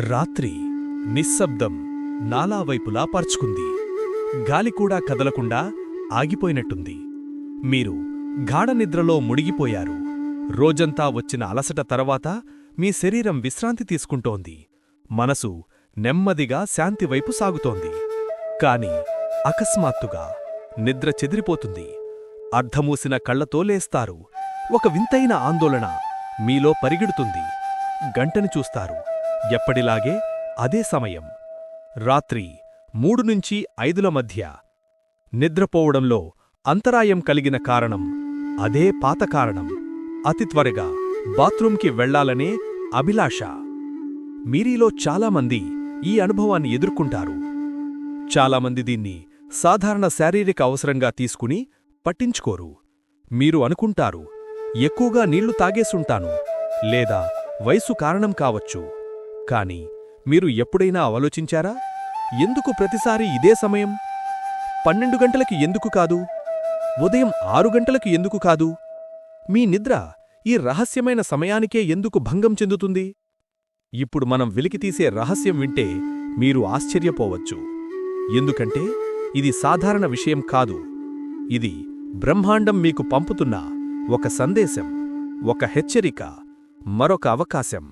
రాత్రి నిశ్శబ్దం నాలావైపులా పరుచుకుంది. గాలి కూడా కదలకుండా ఆగిపోయినట్టుంది. మీరు గాఢనిద్రలో ముడిగిపోయారు రోజంతా వచ్చిన అలసట తర్వాత మీ శరీరం విశ్రాంతి తీసుకుంటోంది. మనసు నెమ్మదిగా శాంతివైపు సాగుతోంది. కాని అకస్మాత్తుగా నిద్ర చెదిరిపోతుంది. అర్ధమూసిన కళ్ళతో లేస్తారు. ఒక వింతైన ఆందోళన మీలో పరిగెడుతుంది. గంటని చూస్తారు. ఎప్పటిలాగే అదే సమయం. రాత్రి మూడు నుంచి ఐదుల మధ్య నిద్రపోవడంలో అంతరాయం కలిగిన కారణం అదే పాత కారణం. అతి త్వరగా బాత్రూంకి వెళ్ళాలనే అభిలాష. మీరీలో చాలామంది ఈ అనుభవాన్ని ఎదుర్కొంటారు. చాలామంది దీన్ని సాధారణ శారీరక అవసరంగా తీసుకుని పట్టించుకోరు. మీరు అనుకుంటారు ఎక్కువగా నీళ్ళు తాగేసుంటాను లేదా వయసు కారణం కావచ్చు. కాని మీరు ఎప్పుడైనా ఆలోచించారా? ఎందుకు ప్రతిసారి ఇదే సమయం? పన్నెండు గంటలకి ఎందుకు కాదు? ఉదయం ఆరు గంటలకు ఎందుకు కాదు? మీ నిద్ర ఈ రహస్యమైన సమయానికే ఎందుకు భంగం చెందుతుంది? ఇప్పుడు మనం వెలికితీసే రహస్యం వింటే మీరు ఆశ్చర్యపోవచ్చు. ఎందుకంటే ఇది సాధారణ విషయం కాదు. ఇది బ్రహ్మాండం మీకు పంపుతున్న ఒక సందేశం ఒక హెచ్చరిక మరొక అవకాశం.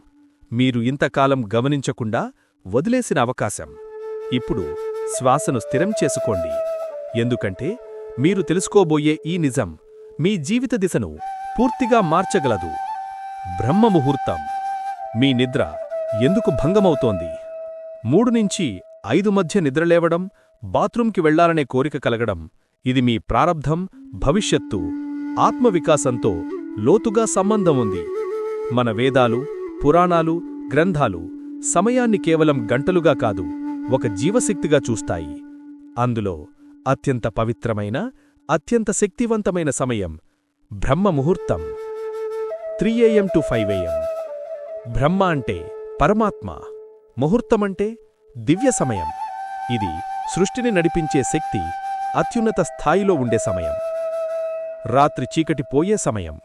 మీరు ఇంతకాలం గమనించకుండా వదిలేసిన అవకాశం. ఇప్పుడు శ్వాసను స్థిరం చేసుకోండి. ఎందుకంటే మీరు తెలుసుకోబోయే ఈ నిజం మీ జీవిత దిశను పూర్తిగా మార్చగలదు. బ్రహ్మముహూర్తం మీ నిద్ర ఎందుకు భంగమవుతోంది? మూడు నుంచి ఐదు మధ్య నిద్రలేవడం బాత్రూంకి వెళ్ళాలనే కోరిక కలగడం ఇది మీ ప్రారబ్ధం భవిష్యత్తు ఆత్మవికాసంతో లోతుగా సంబంధం ఉంది. మన వేదాలు పురాణాలు గ్రంథాలు సమయాన్ని కేవలం గంటలుగా కాదు ఒక జీవశక్తిగా చూస్తాయి. అందులో అత్యంత పవిత్రమైన అత్యంత శక్తివంతమైన సమయం బ్రహ్మ ముహూర్తం. Three AM to five AM. బ్రహ్మ అంటే పరమాత్మ ముహూర్తమంటే దివ్య సమయం. ఇది సృష్టిని నడిపించే శక్తి అత్యున్నత స్థాయిలో ఉండే సమయం. రాత్రి చీకటి పోయే సమయం.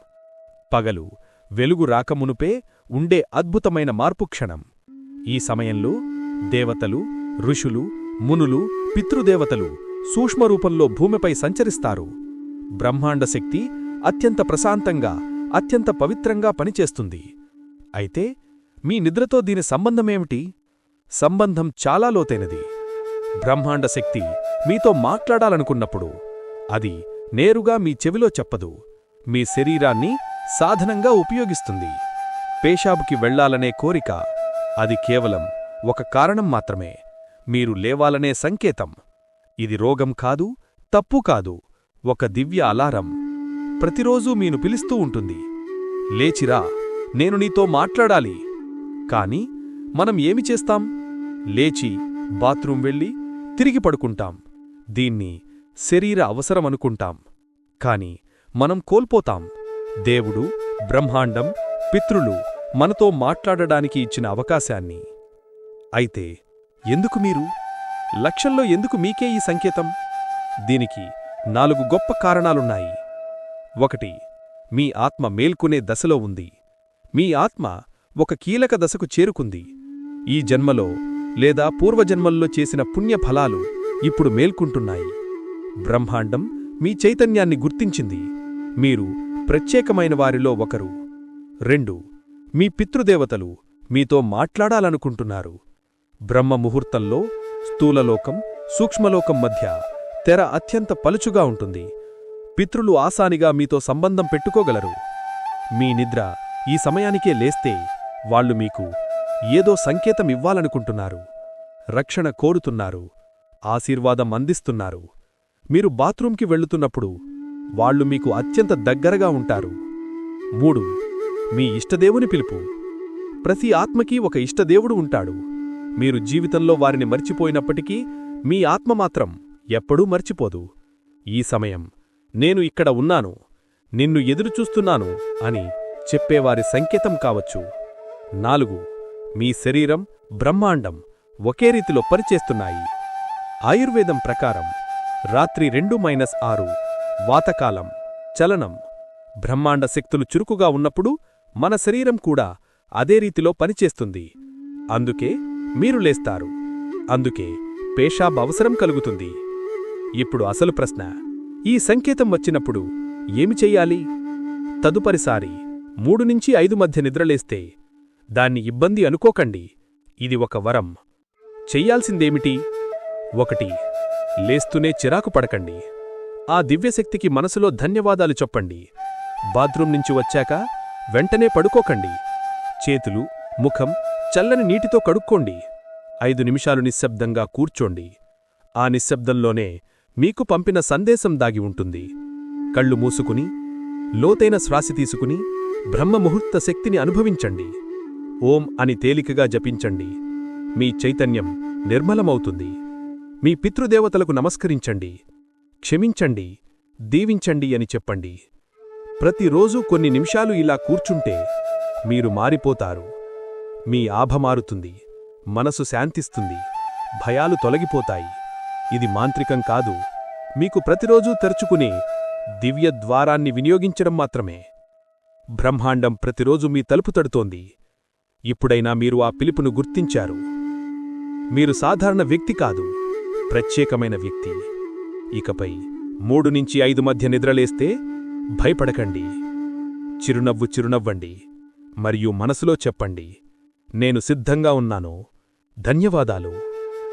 పగలు వెలుగు రాకమునుపే ఉండే అద్భుతమైన మార్పు క్షణం. ఈ సమయంలో దేవతలు ఋషులు మునులు పితృదేవతలు సూక్ష్మరూపంలో భూమిపై సంచరిస్తారు. బ్రహ్మాండ శక్తి అత్యంత ప్రశాంతంగా అత్యంత పవిత్రంగా పనిచేస్తుంది. అయితే మీ నిద్రతో దీని సంబంధమేమిటి? సంబంధం చాలా లోతైనది. బ్రహ్మాండ శక్తి మీతో మాట్లాడాలనుకున్నప్పుడు అది నేరుగా మీ చెవిలో చెప్పదు. మీ శరీరాన్ని సాధనంగా ఉపయోగిస్తుంది. పేషాబుకి వెళ్ళాలనే కోరిక. అది కేవలం ఒక కారణం మాత్రమే. మీరు లేవాలనే సంకేతం. ఇది రోగం కాదు తప్పు కాదు ఒక దివ్య అలారం. ప్రతిరోజూ మీను పిలుస్తూ ఉంటుంది. లేచిరా నేను నీతో మాట్లాడాలి. కాని మనం ఏమి చేస్తాం? లేచి బాత్రూం వెళ్ళి తిరిగి పడుకుంటాం. దీన్ని శరీర అవసరమనుకుంటాం కాని మనం కోల్పోతాం. దేవుడు బ్రహ్మాండం పితృలు మనతో మాట్లాడడానికి ఇచ్చిన అవకాశాన్ని. అయితే ఎందుకు మీరు? లక్ష్యంలో ఎందుకు మీకే ఈ సంకేతం? దీనికి నాలుగు గొప్ప కారణాలున్నాయి. ఒకటి మీ ఆత్మ మేల్కొనే దశలో ఉంది. మీ ఆత్మ ఒక కీలక దశకు చేరుకుంది. ఈ జన్మలో లేదా పూర్వజన్మల్లో చేసిన పుణ్యఫలాలు ఇప్పుడు మేల్కుంటున్నాయి. బ్రహ్మాండం మీ చైతన్యాన్ని గుర్తించింది. మీరు ప్రత్యేకమైన వారిలో ఒకరు. రెండు మీ పితృదేవతలు మీతో మాట్లాడాలనుకుంటున్నారు. బ్రహ్మ ముహూర్తంలో స్థూలలోకం సూక్ష్మలోకం మధ్య తెర అత్యంత పలుచుగా ఉంటుంది. పితృలు ఆసానిగా మీతో సంబంధం పెట్టుకోగలరు. మీ నిద్ర ఈ సమయానికే లేస్తే వాళ్ళు మీకు ఏదో సంకేతం ఇవ్వాలనుకుంటున్నారు రక్షణ కోరుతున్నారు. ఆశీర్వాదం అందిస్తున్నారు. మీరు బాత్రూంకి వెళుతున్నప్పుడు వాళ్ళు మీకు అత్యంత దగ్గరగా ఉంటారు. మూడు మీ ఇష్టదేవుని పిలుపు. ప్రతి ఆత్మకి ఒక ఇష్టదేవుడు ఉంటాడు. మీరు జీవితంలో వారిని మర్చిపోయినప్పటికీ మీ ఆత్మ మాత్రం ఎప్పుడూ మర్చిపోదు. ఈ సమయం నేను ఇక్కడ ఉన్నాను. నిన్ను ఎదురుచూస్తున్నాను అని చెప్పేవారి సంకేతం కావచ్చు. నాలుగు మీ శరీరం బ్రహ్మాండం ఒకే రీతిలో పనిచేస్తున్నాయి. ఆయుర్వేదం ప్రకారం రాత్రి రెండు మైనస్ ఆరు వాతకాలం చలనం బ్రహ్మాండ శక్తులు చురుకుగా ఉన్నప్పుడు మన శరీరం కూడా అదే రీతిలో పనిచేస్తుంది. అందుకే మీరు లేస్తారు. అందుకే పేషాబ్ అవసరం కలుగుతుంది. ఇప్పుడు అసలు ప్రశ్న. ఈ సంకేతం వచ్చినప్పుడు ఏమి చెయ్యాలి తదుపరిసారి మూడు నుంచి ఐదు మధ్య నిద్రలేస్తే దాన్ని ఇబ్బంది అనుకోకండి. ఇది ఒక వరం. చెయ్యాల్సిందేమిటి ఒకటి లేస్తూనే చిరాకు పడకండి. ఆ దివ్యశక్తికి మనసులో ధన్యవాదాలు చెప్పండి. బాత్రూం నుంచి వచ్చాక వెంటనే పడుకోకండి. చేతులు ముఖం చల్లని నీటితో కడుక్కోండి. ఐదు నిమిషాలు నిశ్శబ్దంగా కూర్చోండి. ఆ నిశ్శబ్దంలోనే మీకు పంపిన సందేశం దాగి ఉంటుంది. కళ్ళు మూసుకుని లోతైన శ్వాసి తీసుకుని బ్రహ్మముహూర్త శక్తిని అనుభవించండి. ఓం అని తేలికగా జపించండి. మీ చైతన్యం నిర్మలమవుతుంది. మీ పితృదేవతలకు నమస్కరించండి. క్షమించండి. దీవించండి అని చెప్పండి. ప్రతిరోజు కొన్ని నిమిషాలు ఇలా కూర్చుంటే మీరు మారిపోతారు. మీ ఆభ మారుతుంది మనసు శాంతిస్తుంది భయాలు తొలగిపోతాయి. ఇది మాంత్రికం కాదు. మీకు ప్రతిరోజూ తెరుచుకునే దివ్య ద్వారాన్ని వినియోగించడం మాత్రమే. బ్రహ్మాండం ప్రతిరోజు మీ తలుపు తడుతోంది. ఇప్పుడైనా మీరు ఆ పిలుపును గుర్తించారు. మీరు సాధారణ వ్యక్తి కాదు ప్రత్యేకమైన వ్యక్తి. ఇకపై మూడు నుంచి ఐదు మధ్య నిద్రలేస్తే భయపడకండి. చిరునవ్వు చిరునవ్వండి. మరియు మనసులో చెప్పండి. నేను సిద్ధంగా ఉన్నాను. ధన్యవాదాలు.